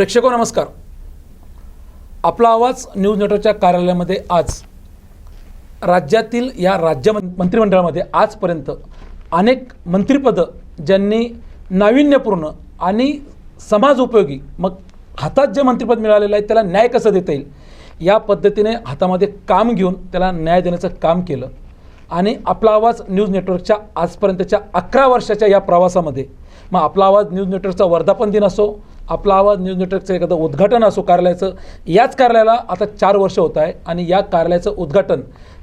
प्रेक्षको नमस्कार. आपला आवाज न्यूज नेटवर्कच्या कार्यालयामध्ये आज राज्यातील या राज्य मंत्रिमंडळामध्ये आजपर्यंत अनेक मंत्रिपदं ज्यांनी नाविन्यपूर्ण आणि समाज उपयोगी मग हातात जे मंत्रिपद मिळालेलं आहे त्याला न्याय कसं देता येईल? या पद्धतीने हातामध्ये काम घेऊन त्याला न्याय देण्याचं काम केलं. आणि आपला आवाज न्यूज नेटवर्कच्या आजपर्यंतच्या अकरा वर्षाच्या या प्रवासामध्ये मग आपला आवाज न्यूज नेटवर्कचा वर्धापन दिन असो आपला आवाज न्यूज नेटवर्कचं एखादं उद्घाटन असो कार्यालयाचं याच कार्यालयाला आता चार वर्ष होत आहे आणि या कार्यालयाचं उद्घाटन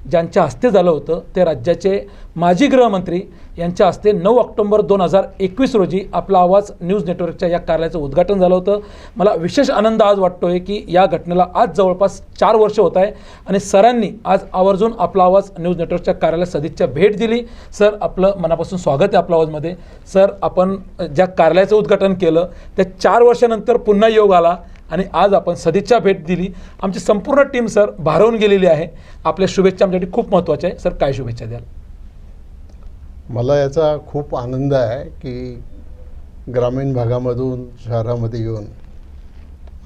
ज्यांच्या हस्ते झालं होतं ते राज्याचे माजी गृहमंत्री यांच्या हस्ते नऊ ऑक्टोंबर दोन हजार एकवीस रोजी आपला आवाज न्यूज नेटवर्कच्या या कार्यालयाचं उद्घाटन झालं होतं. मला विशेष आनंद आज वाटतो आहे की या घटनेला आज जवळपास चार वर्ष होत आहे आणि सरांनी आज आवर्जून आपला आवाज न्यूज नेटवर्कच्या कार्यालयात सदिच्छा भेट दिली. सर आपलं मनापासून स्वागत आहे आपला आवाजमध्ये. सर आपण ज्या कार्यालयाचं उद्घाटन केलं त्या चार वर्षानंतर पुन्हा योग आला. आणि आज आपण सदिच्छा भेट दिली. आमची संपूर्ण टीम सर भारवून गेलेली आहे. आपल्या शुभेच्छा आमच्यासाठी खूप महत्त्वाच्या आहे सर काय शुभेच्छा द्याल? मला याचा खूप आनंद आहे की ग्रामीण भागामधून शहरामध्ये येऊन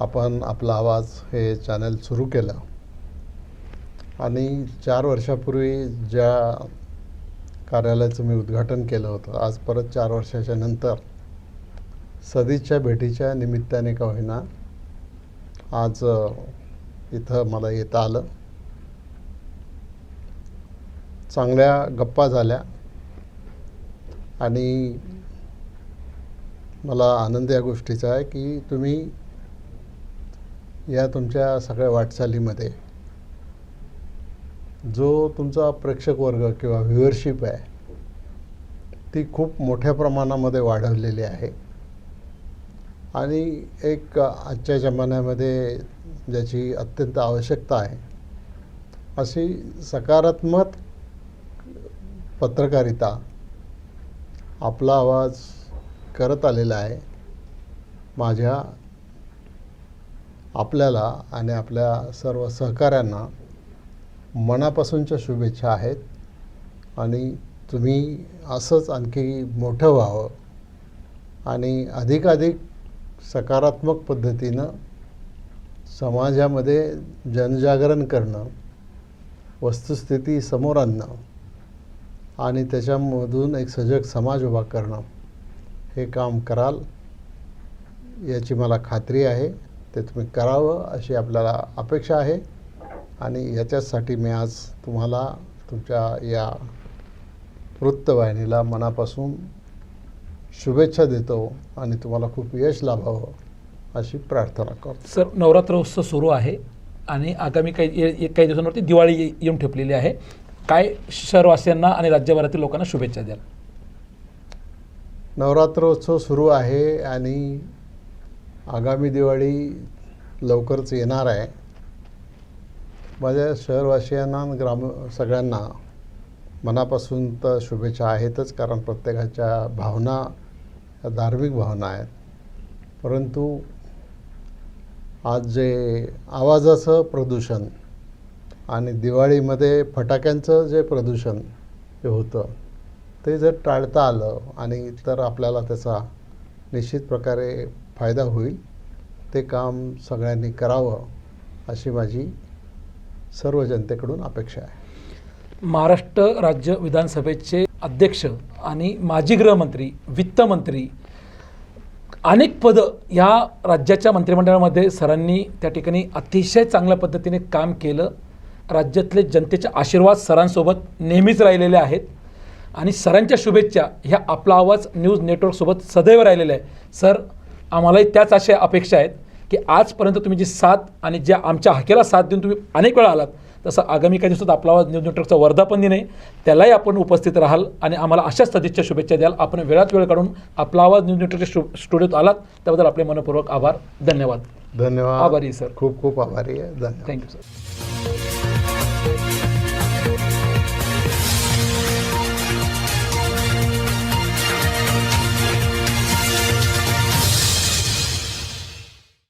आपण आपला आवाज हे चॅनल सुरू केलं. आणि चार वर्षापूर्वी ज्या कार्यालयाचं मी उद्घाटन केलं होतं आज परत चार वर्षाच्या नंतर सदिच्छा भेटीच्या निमित्ताने का होईना आज इथं मला येता आलं. चांगल्या गप्पा झाल्या. आणि मला आनंद या गोष्टीचा आहे की तुम्ही या तुमच्या सगळ्या वाटचालीमध्ये जो तुमचा प्रेक्षक वर्ग किंवा व्ह्युअरशिप आहे ती खूप मोठ्या प्रमाणामध्ये वाढवलेली आहे. आणि एक आजच्या जमान्यामध्ये ज्याची अत्यंत आवश्यकता आहे अशी सकारात्मक पत्रकारिता आपला आवाज करत आलेला आहे. माझ्या आपल्याला आणि आपल्या सर्व सहकाऱ्यांना मनापासूनच्या शुभेच्छा आहेत. आणि तुम्ही असंच आणखी मोठं व्हावं आणि अधिकाधिक सकारात्मक पद्धतीनं समाजामध्ये जनजागरण करणं वस्तुस्थिती समोर आणणं आणि त्याच्यामधून एक सजग समाज उभा करणं हे काम कराल याची मला खात्री आहे. ते तुम्ही करावं अशी आपल्याला अपेक्षा आहे आणि याच्यासाठी मी आज तुम्हाला तुमच्या या वृत्तवाहिनीला मनापासून शुभेच्छा देतो आणि तुम्हाला खूप यश लाभावं अशी प्रार्थना करतो. सर नवरात्र उत्सव सुरू आहे आणि आगामी काही काही दिवसांवरती दिवाळी येऊन ठेपलेली आहे. काय शहरवासियांना आणि राज्यभरातील लोकांना शुभेच्छा द्याल? नवरात्रोत्सव सुरू आहे आणि आगामी दिवाळी लवकरच येणार आहे. माझ्या शहरवासियांना ग्राम सगळ्यांना मनापासून तर शुभेच्छा आहेतच कारण प्रत्येकाच्या भावना धार्मिक भावना आहेत. परंतु आज जे आवाजाचं प्रदूषण आणि दिवाळीमध्ये फटाक्यांचं जे प्रदूषण जे होतं ते जर टाळता आलं आणि तर आपल्याला त्याचा निश्चित प्रकारे फायदा होईल ते काम सगळ्यांनी करावं अशी माझी सर्व जनतेकडून अपेक्षा आहे. महाराष्ट्र राज्य विधानसभेचे अध्यक्ष आणि माजी गृहमंत्री वित्तमंत्री अनेक पदं ह्या राज्याच्या मंत्रिमंडळामध्ये सरांनी त्या ठिकाणी अतिशय चांगल्या पद्धतीने काम केलं. राज्यातले जनतेचे आशीर्वाद सरांसोबत नेहमीच राहिलेले आहेत. आणि सरांच्या शुभेच्छा ह्या आपला आवाज न्यूज नेटवर्कसोबत सदैव राहिलेल्या आहे सर आम्हालाही त्याच अशा अपेक्षा आहेत की आजपर्यंत तुम्ही जी साथ आणि ज्या आमच्या हाकेला साथ देऊन तुम्ही अनेक वेळा आलात तसं आगामी काही दिवसात आपला आवाज न्यूज नेटवर्कचा वर्धापन दिन आहे त्यालाही आपण उपस्थित राहाल आणि आम्हाला अशाच सदिच्छा शुभेच्छा द्याल. आपण वेळात वेळ काढून आपला आवाज न्यूज नेटवर्कच्या स्टु स्टुडिओत आलात त्याबद्दल आपले मनपूर्वक आभार. धन्यवाद. धन्यवाद. आभारी सर. खूप खूप आभारी आहे. धन्यवाद. Thank you sir